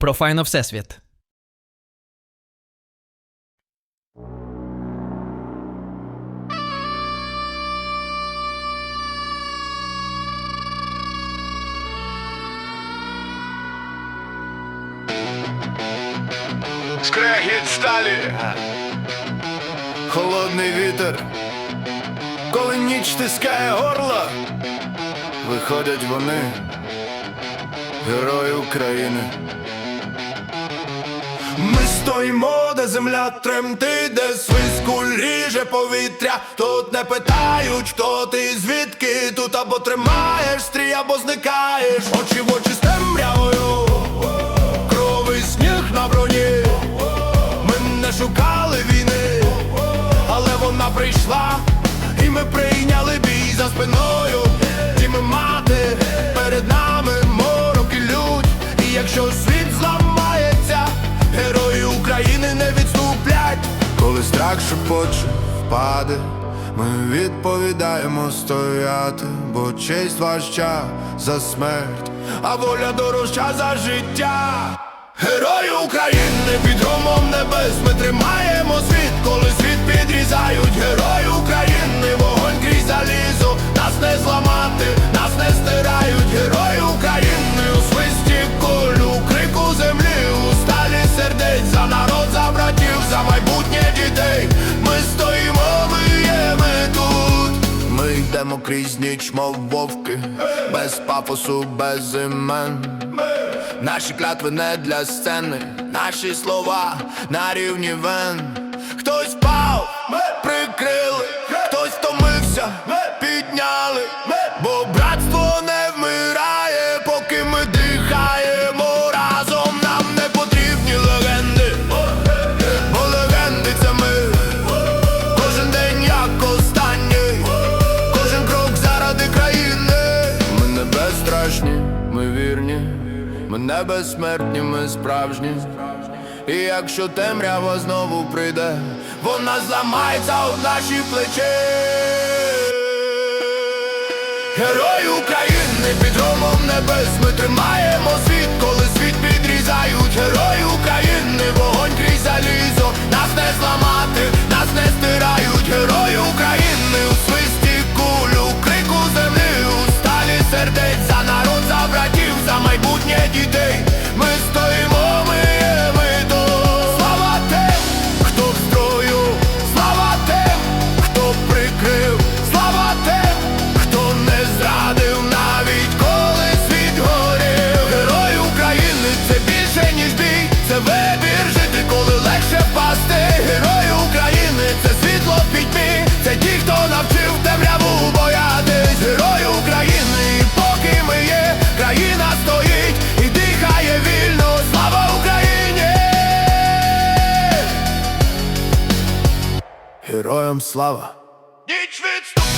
Профайно Всесвіт. Скрегіт сталі, холодний вітер, коли ніч тискає горло, виходять вони, герої України. Ми стоїмо, де земля тремтить, де свиску ріже повітря. Тут не питають, хто ти, звідки тут або тримаєш стрій, або зникаєш. Очі в очі з темрявою, кровий сніг на броні. Ми не шукали війни, але вона прийшла, і ми прийняли бій за спиною. Коли страх шепоче впаде, ми відповідаємо стояти, бо честь важча за смерть, а воля дорожча за життя. Герої України під громом небес ми тримаємо світ, коли світ крізь ніч, мов вовки, без пафосу, без імен. Наші клятви не для сцени, наші слова на рівні вен. Хтось впав, ми прикрили, хтось втомився, ми підняли, ми безсмертні, ми справжні. І якщо темрява знову прийде, вона зламається у наші плечі. Герой України під громом небес ми тримаємо народ, за братів, за майбутнє дітей. Ми стоїмо, героям слава! Ніч відступ!